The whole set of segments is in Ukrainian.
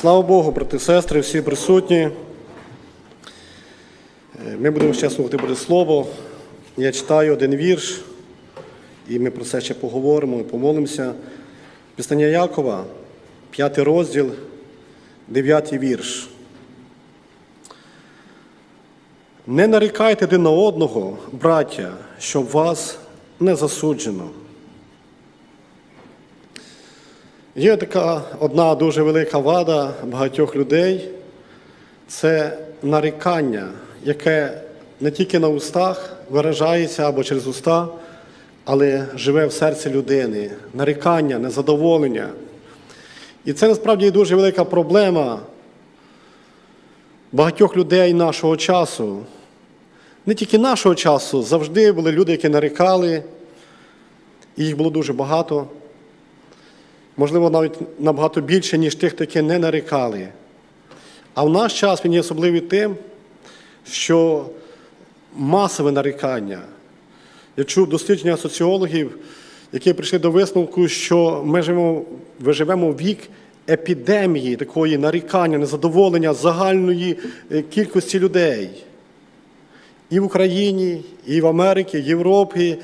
Слава Богу, брати сестри, всі присутні. Е, Ми будемо ще слухати буде слово. Я читаю один вірш, і ми про це ще поговоримо і помолимося. Піснання Якова, п'ятий розділ, дев'ятий вірш. Не нарікайте один на одного, браття, щоб вас не засуджено. Є така одна дуже велика вада багатьох людей це нарікання, яке не тільки на устах виражається або через уста, але живе в серці людини. Нарікання, незадоволення. І це насправді дуже велика проблема багатьох людей нашого часу. Не тільки нашого часу, завжди були люди, які нарікали, і їх було дуже багато можливо, навіть набагато більше, ніж тих, які не нарікали. А в наш час він є особливий тим, що масове нарікання. Я чув дослідження соціологів, які прийшли до висновку, що ми живемо, ми живемо в вік епідемії такої нарікання, незадоволення загальної е, кількості людей. І в Україні, і в Америці, і в Європі,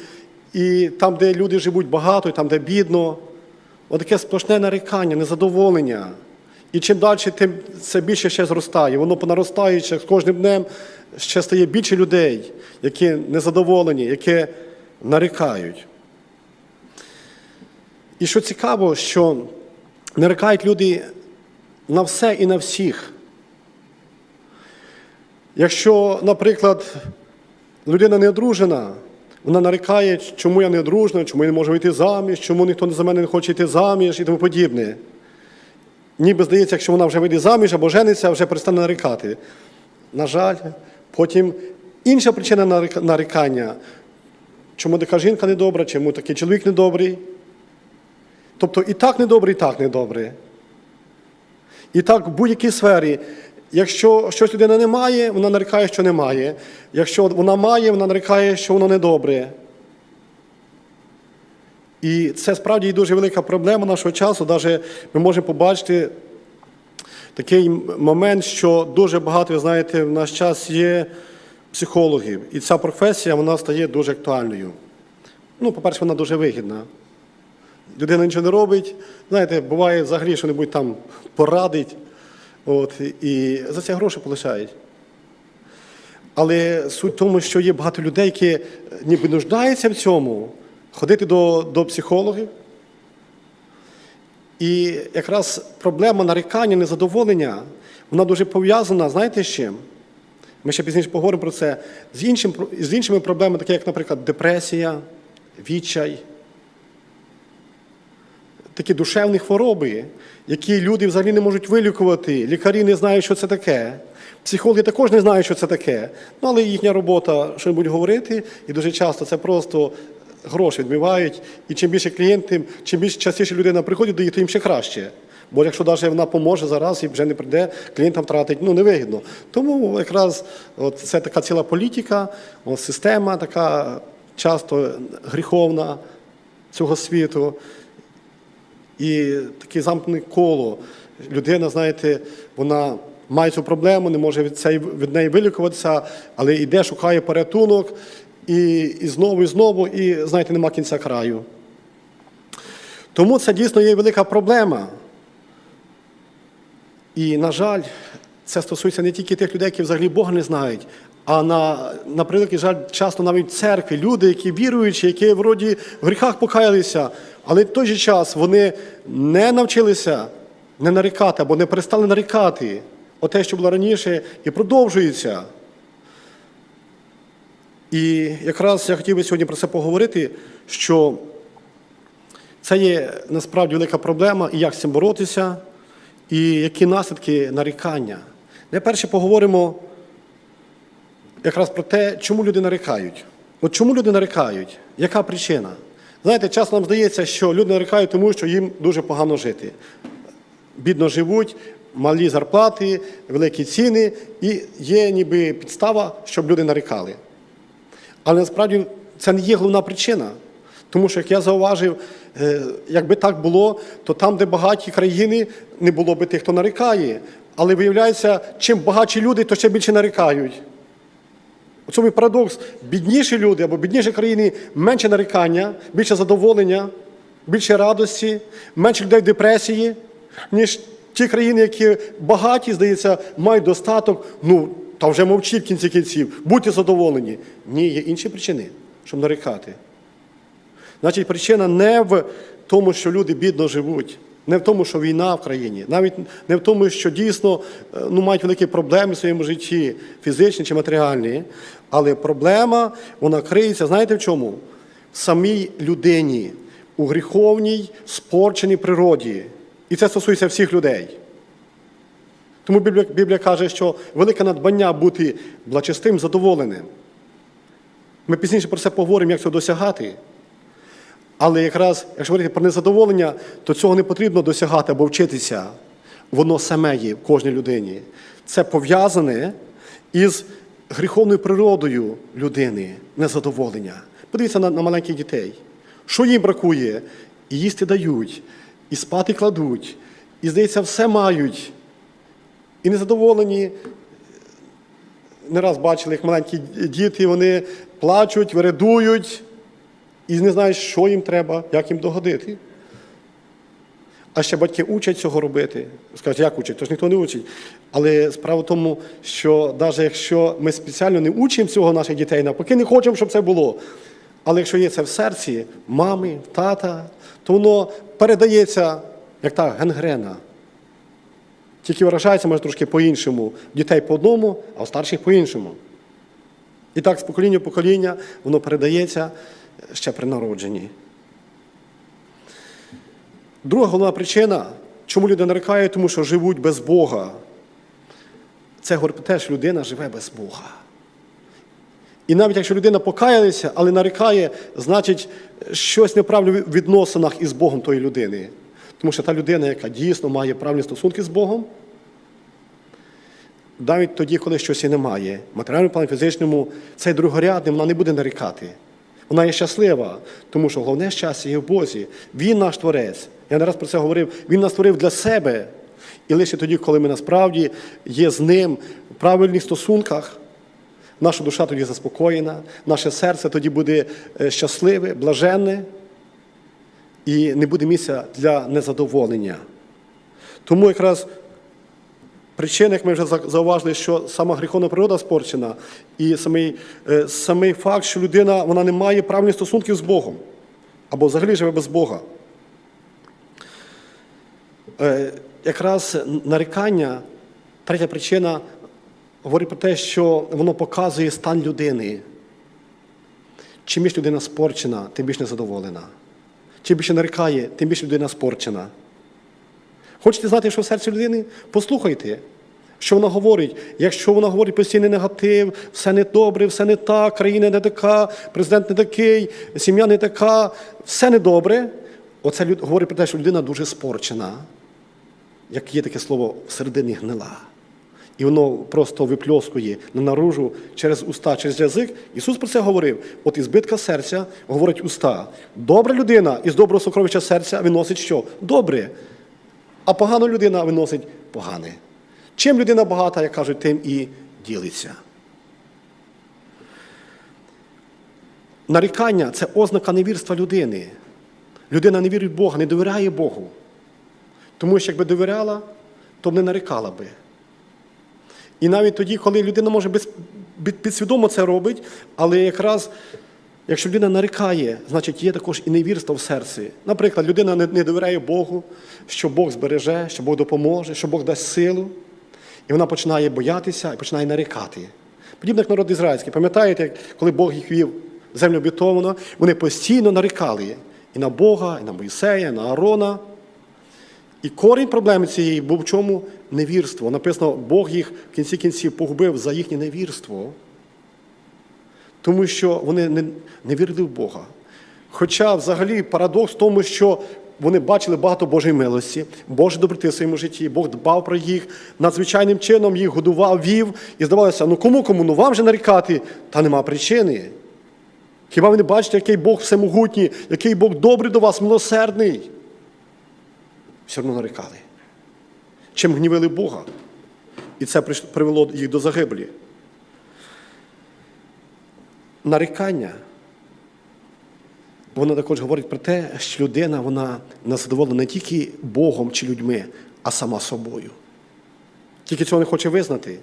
і там, де люди живуть багато, і там, де бідно. Отаке сплошне нарікання, незадоволення. І чим далі, тим це більше ще зростає. Воно понаростаючи з кожним днем ще стає більше людей, які незадоволені, які нарікають. І що цікаво, що нарікають люди на все і на всіх. Якщо, наприклад, людина не одружена, вона нарікає, чому я не одружена, чому я не можу вийти заміж, чому ніхто за мене не хоче йти заміж і тому подібне. Ніби здається, якщо вона вже вийде заміж або жениться, вже перестане нарікати. На жаль, потім інша причина нарікання, чому така жінка недобра, чому такий чоловік недобрий. Тобто і так недобрий, і так недобре. І так в будь-якій сфері. Якщо щось людина не має, вона нарікає, що немає. Якщо вона має, вона нарікає, що воно недобре. І це справді дуже велика проблема нашого часу. Навіть ми можемо побачити такий момент, що дуже багато, ви знаєте, в наш час є психологів. І ця професія вона стає дуже актуальною. Ну, по-перше, вона дуже вигідна. Людина нічого не робить. Знаєте, буває взагалі, що небудь там порадить. От, і за це гроші получають. Але суть в тому, що є багато людей, які е, ніби нуждаються в цьому, ходити до, до психологів. І якраз проблема нарікання, незадоволення, вона дуже пов'язана, знаєте з чим? Ми ще пізніше поговоримо про це, з, іншим, з іншими проблемами, такі як, наприклад, депресія, відчай такі душевні хвороби, які люди взагалі не можуть вилікувати. Лікарі не знають, що це таке. Психологи також не знають, що це таке. Ну, але їхня робота що будуть говорити, і дуже часто це просто гроші відмивають. І чим більше клієнтів, чим більше частіше людина приходить до їх, їм ще краще. Бо якщо навіть вона поможе зараз і вже не прийде, клієнтам втратить, ну невигідно. Тому якраз от це така ціла політика, от система така часто гріховна цього світу. І таке замкнене коло. Людина, знаєте, вона має цю проблему, не може від, цієї, від неї вилікуватися, але йде, шукає порятунок, і, і знову, і знову, і, знаєте, нема кінця краю. Тому це дійсно є велика проблема. І, на жаль, це стосується не тільки тих людей, які взагалі Бога не знають, а на, на превеликий жаль, часто навіть в церкві, люди, які віруючі, які вроді в гріхах покаялися, але в той же час вони не навчилися не нарікати або не перестали нарікати о те, що було раніше, і продовжується. І якраз я хотів би сьогодні про це поговорити, що це є насправді велика проблема, і як з цим боротися, і які наслідки нарікання. Найперше поговоримо якраз про те, чому люди нарікають. От чому люди нарікають? Яка причина? Знаєте, часто нам здається, що люди нарікають тому, що їм дуже погано жити. Бідно живуть, малі зарплати, великі ціни, і є ніби підстава, щоб люди нарікали. Але насправді це не є головна причина. Тому що, як я зауважив, е, якби так було, то там, де багаті країни, не було би тих, хто нарікає. Але виявляється, чим багатші люди, то ще більше нарікають. У цьому парадокс. Бідніші люди або бідніші країни менше нарікання, більше задоволення, більше радості, менше людей в депресії, ніж ті країни, які багаті, здається, мають достаток. Ну, та вже мовчіть в кінці кінців, будьте задоволені. Ні, є інші причини, щоб нарікати. Значить, причина не в тому, що люди бідно живуть, не в тому, що війна в країні, навіть не в тому, що дійсно е, ну, мають великі проблеми в своєму житті, фізичні чи матеріальні. Але проблема, вона криється, знаєте в чому? В самій людині, у гріховній, спорченій природі. І це стосується всіх людей. Тому Біблія, Біблія каже, що велике надбання бути благочестим, задоволеним. Ми пізніше про це поговоримо, як цього досягати. Але якраз, якщо говорити про незадоволення, то цього не потрібно досягати або вчитися. Воно саме є в кожній людині. Це пов'язане із гріховною природою людини, незадоволення. Подивіться на, на маленьких дітей. Що їм бракує? І їсти дають, і спати кладуть, і, здається, все мають. І незадоволені. Не раз бачили, як маленькі діти, вони плачуть, виредують і не знають, що їм треба, як їм догодити. А ще батьки учать цього робити. Скажуть, як учать? Тож ніхто не учить. Але справа в тому, що навіть якщо ми спеціально не учимо цього наших дітей, навпаки, не хочемо, щоб це було. Але якщо є це в серці мами, тата, то воно передається, як та генгрена. Тільки виражається, може, трошки по-іншому. Дітей по одному, а у старших по-іншому. І так, з покоління в покоління воно передається ще при народженні. Друга головна причина, чому люди нарікають, тому що живуть без Бога. Це про людина живе без Бога. І навіть якщо людина покаялася, але нарікає, значить щось неправильно в відносинах із Богом тої людини. Тому що та людина, яка дійсно має правильні стосунки з Богом, навіть тоді, коли щось і немає, матеріальному плані, фізичному, цей другорядний, вона не буде нарікати. Вона є щаслива, тому що головне щастя є в Бозі. Він наш творець. Я не раз про це говорив. Він нас створив для себе. І лише тоді, коли ми насправді є з ним в правильних стосунках, наша душа тоді заспокоєна, наше серце тоді буде е, щасливе, блаженне і не буде місця для незадоволення. Тому якраз причина, як ми вже зауважили, що сама гріховна природа спорчена, і самий, е, самий факт, що людина вона не має правильних стосунків з Богом, або взагалі живе без Бога. Е, Якраз нарікання, третя причина, говорить про те, що воно показує стан людини. Чим більше людина спорчена, тим більше незадоволена. Чим більше нарікає, тим більше людина спорчена. Хочете знати, що в серці людини? Послухайте, що вона говорить. Якщо вона говорить постійний негатив, все не добре, все не так, країна не така, президент не такий, сім'я не така, все не добре. Оце говорить про те, що людина дуже спорчена, як є таке слово всередині гнила. І воно просто випльоскує на наружу через уста, через язик. Ісус про це говорив. От із збитка серця говорить уста. Добра людина із доброго сокровища серця виносить що? Добре. А погана людина виносить погане. Чим людина багата, як кажуть, тим і ділиться. Нарікання це ознака невірства людини. Людина не вірить в Бога, не довіряє Богу. Тому що якби довіряла, то б не нарікала би. І навіть тоді, коли людина може підсвідомо це робить, але якраз якщо людина нарікає, значить є також і невірство в серці. Наприклад, людина не, довіряє Богу, що Бог збереже, що Бог допоможе, що Бог дасть силу. І вона починає боятися і починає нарікати. Подібно як народ ізраїльський. Пам'ятаєте, коли Бог їх вів в землю обітовану, вони постійно нарікали і на Бога, і на Моїсея, і на Аарона. І корінь проблеми цієї був в чому? Невірство. Написано, Бог їх в кінці кінців погубив за їхнє невірство, тому що вони не, не вірили в Бога. Хоча взагалі парадокс в тому, що вони бачили багато Божої милості, Божої доброти в своєму житті, Бог дбав про їх, надзвичайним чином їх годував, вів. І здавалося, ну кому кому, ну вам же нарікати, та нема причини. Хіба ви не бачите, який Бог всемогутній, який Бог добрий до вас, милосердний? Все одно нарікали. Чим гнівили Бога? І це привело їх до загибелі. Нарікання. Воно також говорить про те, що людина вона не задоволена не тільки Богом чи людьми, а сама собою. Тільки цього не хоче визнати.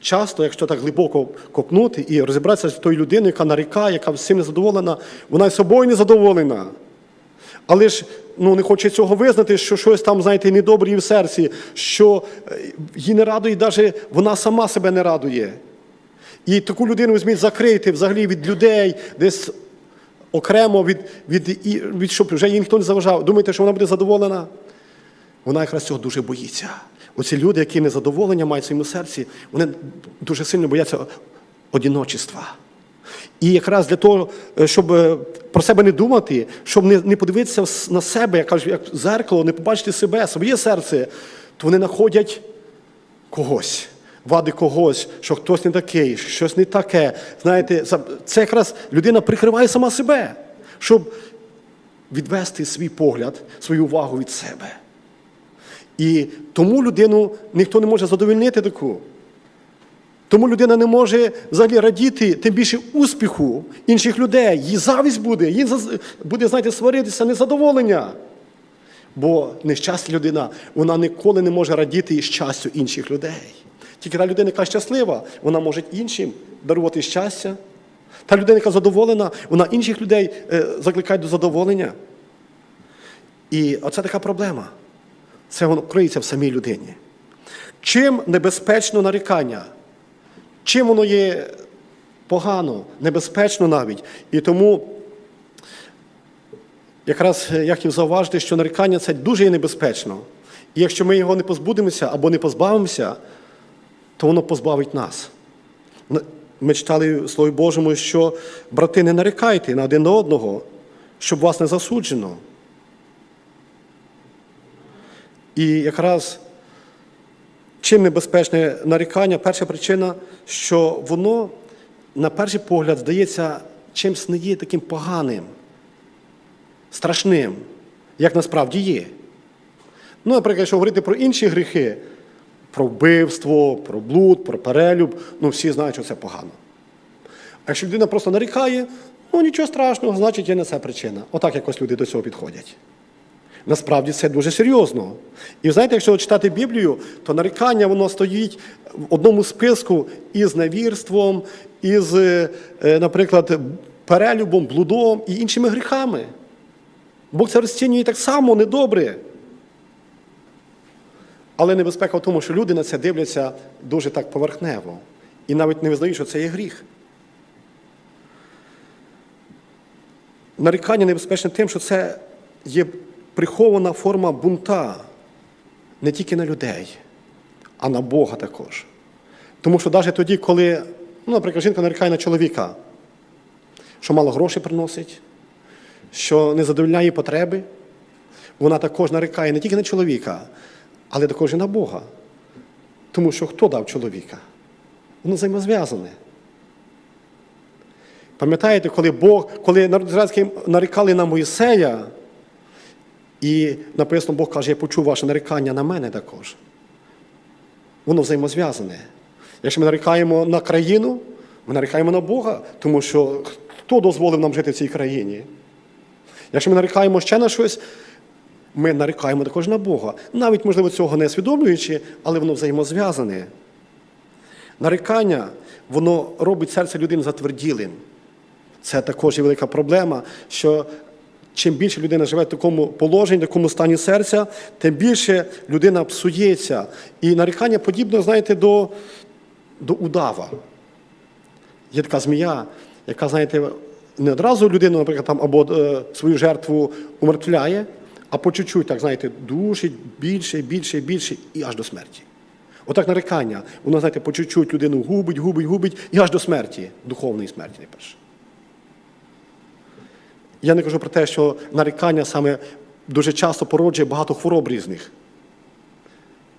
Часто, якщо так глибоко копнути і розібратися з тою людиною, яка нарікає, яка всім незадоволена, вона й собою не задоволена. Але ж ну, не хоче цього визнати, що щось там, знаєте, недобре їй в серці, що е, їй не радує, навіть вона сама себе не радує. І таку людину візьміть, закрити взагалі від людей, десь окремо від, від, від щоб вже їй ніхто не заважав. Думаєте, що вона буде задоволена? Вона якраз цього дуже боїться. Оці люди, які незадоволення мають в своєму серці, вони дуже сильно бояться одіночества. І якраз для того, е, щоб е, про себе не думати, щоб не подивитися на себе, як кажуть, як зеркало, не побачити себе, своє серце, то вони знаходять когось, вади когось, що хтось не такий, щось не таке. Знаєте, це якраз людина прикриває сама себе, щоб відвести свій погляд, свою увагу від себе. І тому людину ніхто не може задовольнити таку. Тому людина не може взагалі радіти, тим більше успіху інших людей. Їй завість буде, їй буде, знаєте, сваритися незадоволення. Бо нещасна людина, вона ніколи не може радіти щастю інших людей. Тільки та людина, яка щаслива, вона може іншим дарувати щастя. Та людина, яка задоволена, вона інших людей е, закликає до задоволення. І оце така проблема. Це воно криється в самій людині. Чим небезпечно нарікання? Чим воно є погано, небезпечно навіть. І тому якраз я хотів зауважити, що нарікання це дуже є небезпечно. І якщо ми його не позбудемося або не позбавимося, то воно позбавить нас. Ми читали в Слові Божому, що брати, не нарікайте на один на одного, щоб вас не засуджено. І якраз чим небезпечне нарікання? Перша причина, що воно, на перший погляд, здається, чимсь не є таким поганим, страшним, як насправді є. Ну, наприклад, якщо говорити про інші гріхи, про вбивство, про блуд, про перелюб, ну всі знають, що це погано. А якщо людина просто нарікає, ну нічого страшного, значить є не це причина. Отак якось люди до цього підходять. Насправді це дуже серйозно. І знаєте, якщо читати Біблію, то нарікання воно стоїть в одному списку із невірством, із, е, наприклад, перелюбом, блудом і іншими гріхами. Бог це розцінює так само недобре. Але небезпека в тому, що люди на це дивляться дуже так поверхнево і навіть не визнають, що це є гріх. Нарікання небезпечне тим, що це є прихована форма бунта не тільки на людей, а на Бога також. Тому що навіть тоді, коли, ну, наприклад, жінка нарікає на чоловіка, що мало грошей приносить, що не задовольняє потреби, вона також нарікає не тільки на чоловіка, але також і на Бога. Тому що хто дав чоловіка? Воно взаємозв'язане. Пам'ятаєте, коли Бог, коли народ ізраїльський нарікали на Моїсея, і написано, Бог каже, я почув ваше нарікання на мене також. Воно взаємозв'язане. Якщо ми нарікаємо на країну, ми нарікаємо на Бога, тому що хто дозволив нам жити в цій країні? Якщо ми нарікаємо ще на щось, ми нарікаємо також на Бога. Навіть, можливо, цього не усвідомлюючи, але воно взаємозв'язане. Нарікання, воно робить серце людини затверділим. Це також є велика проблема, що чим більше людина живе в такому положенні, в такому стані серця, тим більше людина псується. І нарікання подібно, знаєте, до, до удава. Є така змія, яка, знаєте, не одразу людину, наприклад, там, або е, свою жертву умертвляє, а по чуть-чуть, так, знаєте, душить більше, більше, більше і аж до смерті. Отак нарікання, воно, знаєте, по чуть-чуть людину губить, губить, губить і аж до смерті, духовної смерті найперше. Я не кажу про те, що нарікання саме дуже часто породжує багато хвороб різних.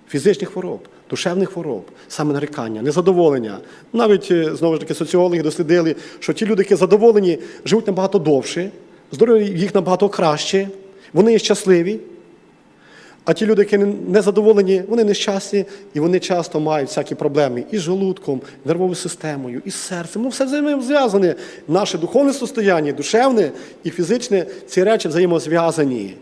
фізичних хвороб, душевних хвороб, саме нарікання, незадоволення. Навіть е, знову ж таки соціологи дослідили, що ті люди, які задоволені, живуть набагато довше, здоров'я їх набагато краще, вони є щасливі. А ті люди, які не задоволені, вони нещасні, і вони часто мають всякі проблеми і з желудком, і нервовою системою, і з серцем. Ну, все взаємозв'язане. Наше духовне состояння, душевне і фізичне ці речі взаємозв'язані.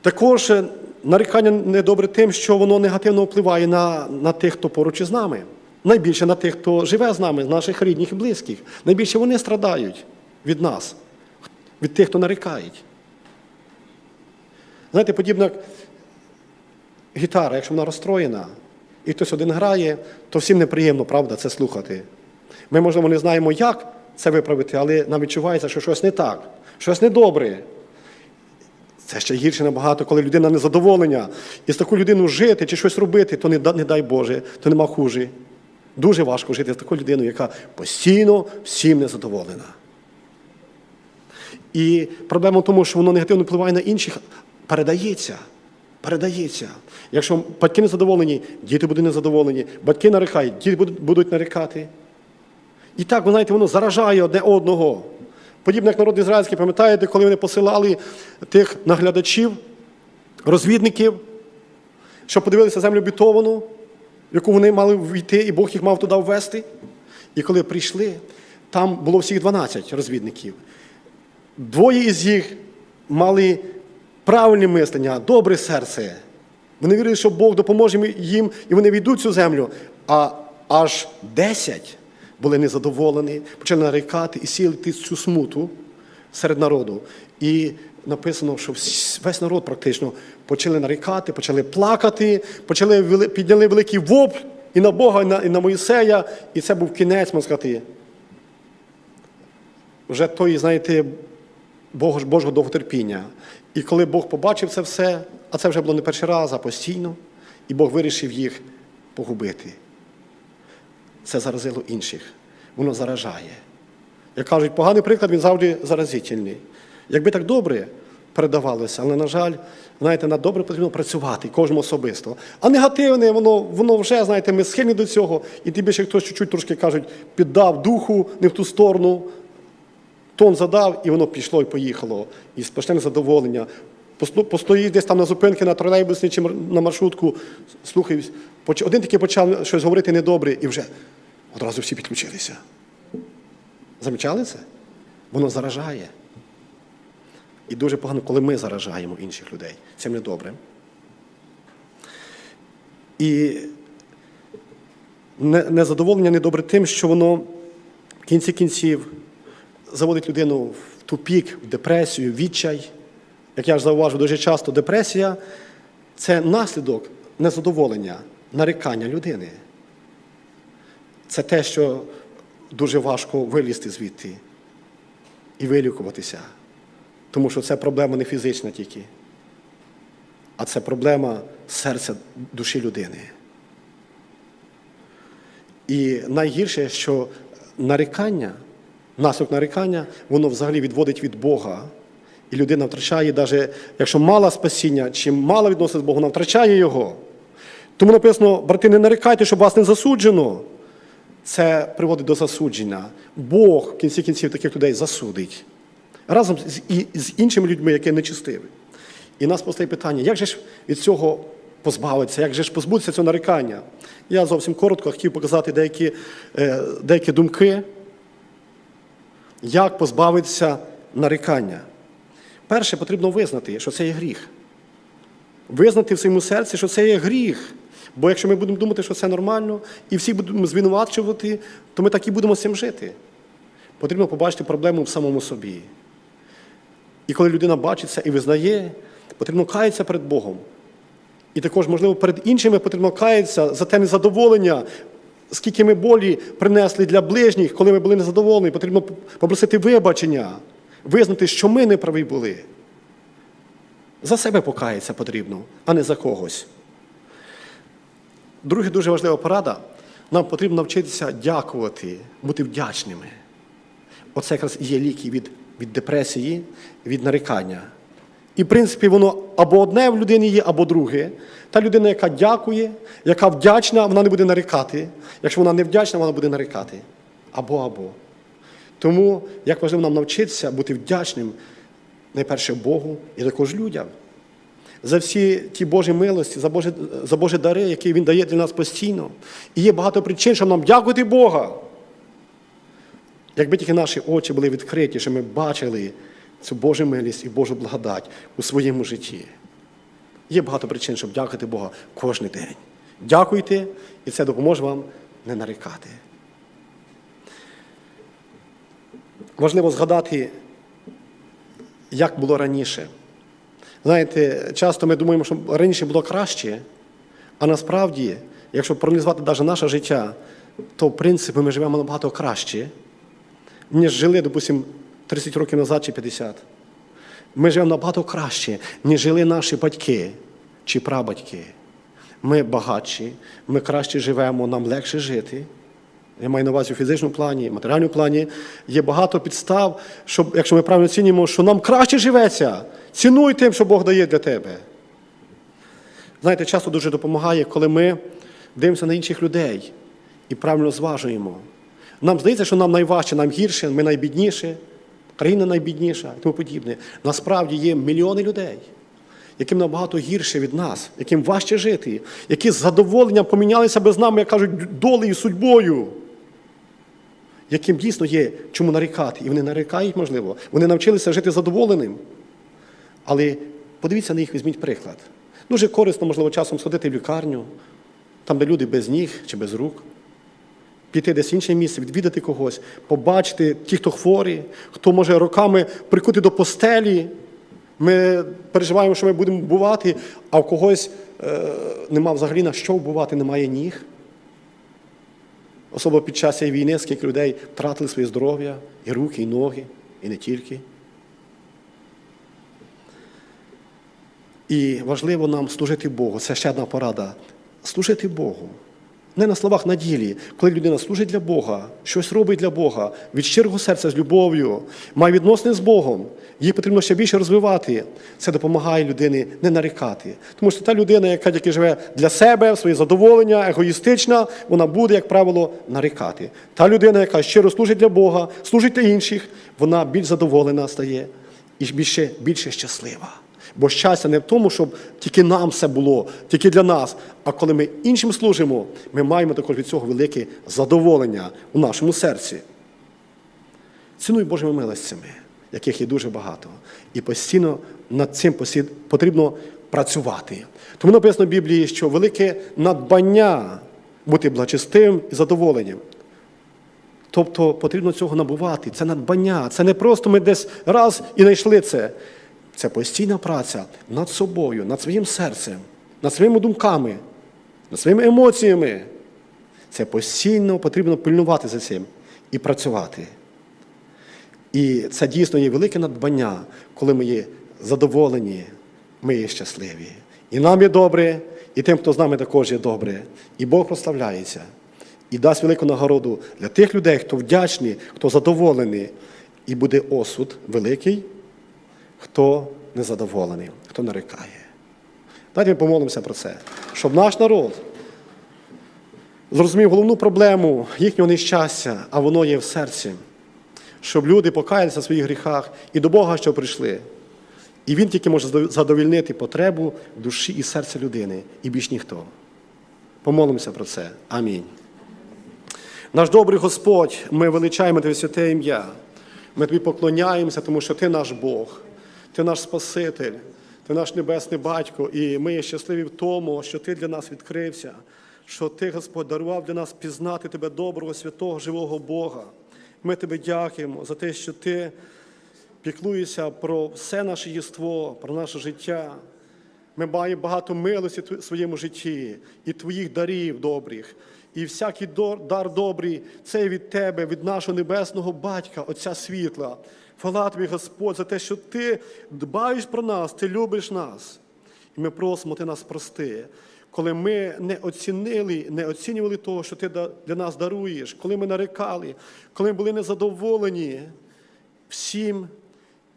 Також е, нарікання недобре тим, що воно негативно впливає на, на тих, хто поруч із нами. Найбільше на тих, хто живе з нами, з наших рідних і близьких. Найбільше вони страдають від нас, від тих, хто нарікають. Знаєте, подібно як гітара, якщо вона розстроєна, і хтось один грає, то всім неприємно, правда, це слухати. Ми, можливо, не знаємо, як це виправити, але нам відчувається, що щось не так, щось недобре. Це ще гірше набагато, коли людина незадоволена. І з такою людиною жити чи щось робити, то не дай Боже, то нема хуже. Дуже важко жити з такою людиною, яка постійно всім незадоволена. І проблема в тому, що воно негативно впливає на інших, передається. Передається. Якщо батьки незадоволені, діти будуть незадоволені, батьки нарікають, діти будуть- нарікати. І так, ви знаєте, воно заражає одне одного. Подібно як народ ізраїльський, пам'ятаєте, коли вони посилали тих наглядачів, розвідників, щоб подивилися землю обітовану, яку вони мали війти, і Бог їх мав туди ввести. І коли прийшли, там було всіх 12 розвідників. Двоє із їх мали правильне мислення, добре серце. Вони вірили, що Бог допоможе їм, і вони війдуть цю землю. А аж 10 були незадоволені, почали нарікати і сіяти цю смуту серед народу. І написано, що весь народ практично почали нарікати, почали плакати, почали підняли великий вопль і на Бога, і на, і на Моїсея, і це був кінець, можна сказати, вже той, знаєте, Бог, Божого довготерпіння. І коли Бог побачив це все, а це вже було не перший раз, а постійно, і Бог вирішив їх погубити. Це заразило інших. Воно заражає. Як кажуть, поганий приклад він завжди заразительний. Якби так добре передавалося, але, на жаль, знаєте, над добре потрібно працювати кожному особисто. А негативне, воно, воно вже, знаєте, ми схильні до цього, і тим більше хтось чуть-чуть трошки кажуть, піддав духу не в ту сторону, тон задав, і воно пішло і поїхало. І сплошне задоволення. Постоїть десь там на зупинки на тролейбусі чи на маршрутку, слухай, поч- один таки почав щось говорити недобре, і вже одразу всі підключилися. Замічали це? Воно заражає. І дуже погано, коли ми заражаємо інших людей. Це недобре. І не- незадоволення недобре тим, що воно в кінці кінців заводить людину в тупік, в депресію, в відчай. Як я ж зауважу, дуже часто депресія це наслідок незадоволення, нарікання людини. Це те, що дуже важко вилізти звідти і вилікуватися. Тому що це проблема не фізична тільки, а це проблема серця душі людини. І найгірше, що нарікання, наслідок нарікання, воно взагалі відводить від Бога. І людина втрачає, навіть якщо мала спасіння, чи мала відносини з Богом, вона втрачає його. Тому написано, брати, не нарікайте, щоб вас не засуджено. Це приводить до засудження. Бог в кінці кінців таких людей засудить. Разом з, і, з іншими людьми, які нечистиві. І нас постає питання, як же ж від цього позбавитися, як же ж позбутися цього нарікання? Я зовсім коротко хотів показати деякі, е, деякі думки, як позбавитися нарікання. Перше, потрібно визнати, що це є гріх. Визнати в своєму серці, що це є гріх. Бо якщо ми будемо думати, що це нормально, і всі будемо звинувачувати, то ми так і будемо з цим жити. Потрібно побачити проблему в самому собі. І коли людина бачить це і визнає, потрібно каятися перед Богом. І також, можливо, перед іншими потрібно каятися за те незадоволення, скільки ми болі принесли для ближніх, коли ми були незадоволені, потрібно попросити вибачення, визнати, що ми не праві були. За себе покаятися потрібно, а не за когось. Друга дуже важлива порада. Нам потрібно навчитися дякувати, бути вдячними. Оце якраз є ліки від, від депресії, від нарікання. І, в принципі, воно або одне в людині є, або друге. Та людина, яка дякує, яка вдячна, вона не буде нарікати. Якщо вона не вдячна, вона буде нарікати. Або або. Тому як важливо нам навчитися бути вдячним найперше Богу і також людям. За всі ті Божі милості, за Божі, за Божі дари, які Він дає для нас постійно. І є багато причин, щоб нам дякувати Бога. Якби тільки наші очі були відкриті, що ми бачили цю Божу милість і Божу благодать у своєму житті. Є багато причин, щоб дякувати Бога кожен день. Дякуйте, і це допоможе вам не нарікати. Важливо згадати, як було раніше. Знаєте, часто ми думаємо, що раніше було краще, а насправді, якщо проаналізувати навіть наше життя, то в принципі ми живемо набагато краще, ніж жили, допустимо, 30 років назад чи 50. Ми живемо набагато краще, ніж жили наші батьки чи прабатьки. Ми багатші, ми краще живемо, нам легше жити. Я маю на увазі у фізичному плані, матеріальному плані. Є багато підстав, щоб, якщо ми правильно оцінюємо, що нам краще живеться. Цінуй тим, що Бог дає для тебе. Знаєте, часто дуже допомагає, коли ми дивимося на інших людей і правильно зважуємо. Нам здається, що нам найважче, нам гірше, ми найбідніші, країна найбідніша і тому подібне. Насправді є мільйони людей, яким набагато гірше від нас, яким важче жити, які з задоволенням помінялися би з нами, як кажуть, долею, судьбою. Яким дійсно є чому нарікати. І вони нарікають, можливо. Вони навчилися жити задоволеним. Але подивіться на їх, візьміть приклад. Дуже корисно, можливо, часом сходити в лікарню, там, де люди без ніг чи без рук, піти десь в інше місце, відвідати когось, побачити ті, хто хворі, хто може роками прикути до постелі. Ми переживаємо, що ми будемо бувати, а в когось е, нема взагалі на що вбувати, немає ніг. Особливо під час цієї війни, скільки людей втратили своє здоров'я, і руки, і ноги, і не тільки. І важливо нам служити Богу. Це ще одна порада. Служити Богу. Не на словах на ділі. Коли людина служить для Бога, щось робить для Бога, від щирого серця з любов'ю, має відносини з Богом, її потрібно ще більше розвивати. Це допомагає людині не нарікати. Тому що та людина, яка тільки живе для себе, своє задоволення, егоїстична, вона буде, як правило, нарікати. Та людина, яка щиро служить для Бога, служить для інших, вона більш задоволена стає і більше, більше щаслива. Бо щастя не в тому, щоб тільки нам все було, тільки для нас. А коли ми іншим служимо, ми маємо також від цього велике задоволення у нашому серці. Цінуй Божими милостями, яких є дуже багато. І постійно над цим потрібно працювати. Тому написано в Біблії, що велике надбання бути благочестивим і задоволенням. Тобто потрібно цього набувати. Це надбання. Це не просто ми десь раз і знайшли це. Це постійна праця над собою, над своїм серцем, над своїми думками, над своїми емоціями. Це постійно потрібно пильнувати за цим і працювати. І це дійсно є велике надбання, коли ми є задоволені, ми є щасливі. І нам є добре, і тим, хто з нами також є добре. І Бог прославляється. І дасть велику нагороду для тих людей, хто вдячний, хто задоволений. І буде осуд великий, хто незадоволений, хто нарікає. Давайте ми помолимося про це, щоб наш народ зрозумів головну проблему їхнього нещастя, а воно є в серці, щоб люди покаялися в своїх гріхах і до Бога, що прийшли. І Він тільки може задовільнити потребу душі і серця людини, і більш ніхто. Помолимося про це. Амінь. Наш добрий Господь, ми величаємо Твоє святе ім'я. Ми тобі поклоняємося, тому що Ти наш Бог, Ти наш Спаситель, Ти наш Небесний Батько, і ми є щасливі в тому, що Ти для нас відкрився, що Ти, Господь, дарував для нас пізнати Тебе доброго, святого, живого Бога. Ми Тебе дякуємо за те, що Ти піклуєшся про все наше єство, про наше життя. Ми маємо багато милості в своєму житті і твоїх дарів добрих. І всякий дар добрий це від тебе, від нашого небесного батька, Отця світла. Хвала тобі, Господь, за те, що ти дбаєш про нас, ти любиш нас. І ми просимо, ти нас прости. Коли ми не оцінили, не оцінювали того, що ти для нас даруєш, коли ми нарекали, коли ми були незадоволені всім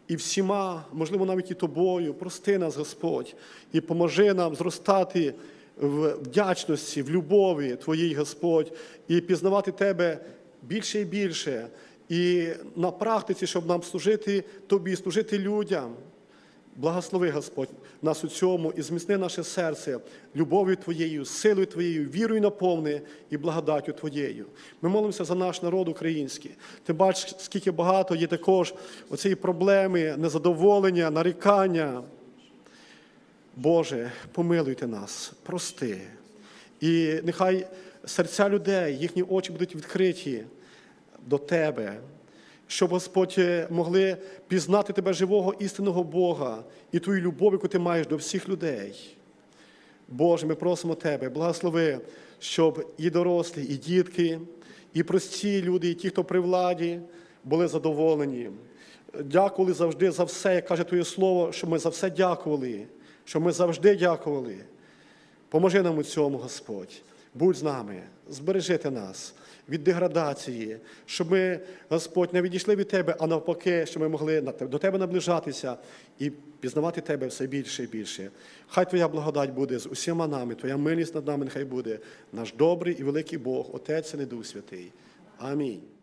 і всіма, можливо, навіть і тобою. Прости нас, Господь, і поможи нам зростати в вдячності, в любові Твоїй, Господь, і пізнавати Тебе більше і більше. І на практиці, щоб нам служити Тобі, служити людям. Благослови, Господь, нас у цьому і зміцни наше серце любов'ю Твоєю, силою Твоєю, вірою наповни і благодаттю Твоєю. Ми молимося за наш народ український. Ти бачиш, скільки багато є також оцієї проблеми, незадоволення, нарікання. Боже, помилуйте нас, прости. І нехай серця людей, їхні очі будуть відкриті до Тебе, щоб Господь е, могли пізнати Тебе живого істинного Бога і Твою любов, яку ти маєш до всіх людей. Боже, ми просимо Тебе, благослови, щоб і дорослі, і дітки, і прості люди, і ті, хто при владі, були задоволені. Дякували завжди за все, як каже Твоє Слово, що ми за все дякували, що ми завжди дякували. Поможи нам у цьому, Господь. Будь з нами, збережи нас від деградації, щоб ми, Господь, не відійшли від Тебе, а навпаки, щоб ми могли до Тебе наближатися і пізнавати Тебе все більше і більше. Хай Твоя благодать буде з усіма нами, Твоя милість над нами нехай буде, наш добрий і великий Бог, Отець і Дух Святий. Амінь.